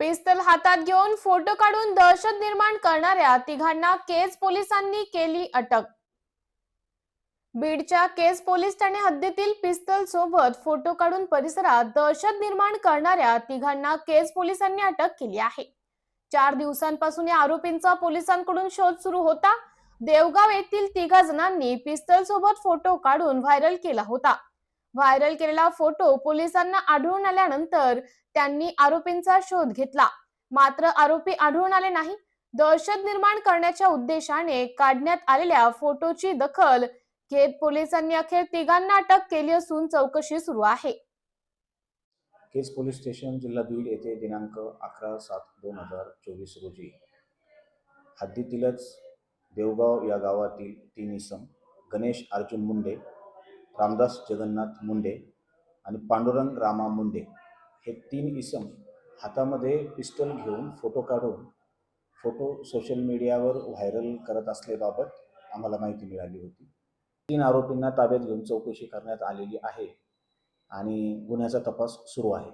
पिस्तल हातात घेऊन फोटो काढून दहशत निर्माण करणाऱ्या तिघांना केज पोलिसांनी केली अटक. बीडच्या केज पोलीस ठाणे हद्दीतील पिस्तल सोबत फोटो काढून परिसरात दहशत निर्माण करणाऱ्या तिघांना केज पोलिसांनी अटक केली आहे. चार दिवसांपासून या आरोपींचा पोलिसांकडून शोध सुरू होता. देवगाव येथील तिघा जणांनी पिस्तल सोबत फोटो काढून व्हायरल केला होता. व्हायरल केलेला फोटो पोलिसांना आढळून आल्यानंतर त्यांनी आरोपींचा शोध घेतला. मात्र आरोपी आढळून आले नाही. दहशत निर्माण करण्याच्या उद्देशाने काढण्यात आलेल्या फोटोची दखल घेत पोलिसांनी अखेर तिघांना अटक केली असून चौकशी सुरू आहे. केज पोलीस स्टेशन जिल्हा बीड येथे दिनांक अकरा सात दोन हजार चोवीस रोजी हद्दीतीलच देवगाव या गावातील तीन इसम गणेश अर्जुन मुंडे रामदास जगन्नाथ मुंडे आणि पांडुरंग रामा मुंडे हे तीन इसम हातामध्ये पिस्टल घेऊन फोटो काढून फोटो सोशल मीडियावर व्हायरल करत असल्याबाबत आम्हाला माहिती मिळाली होती. तीन आरोपींना ताब्यात घेऊन चौकशी करण्यात आलेली आहे आणि गुन्ह्याचा तपास सुरू आहे.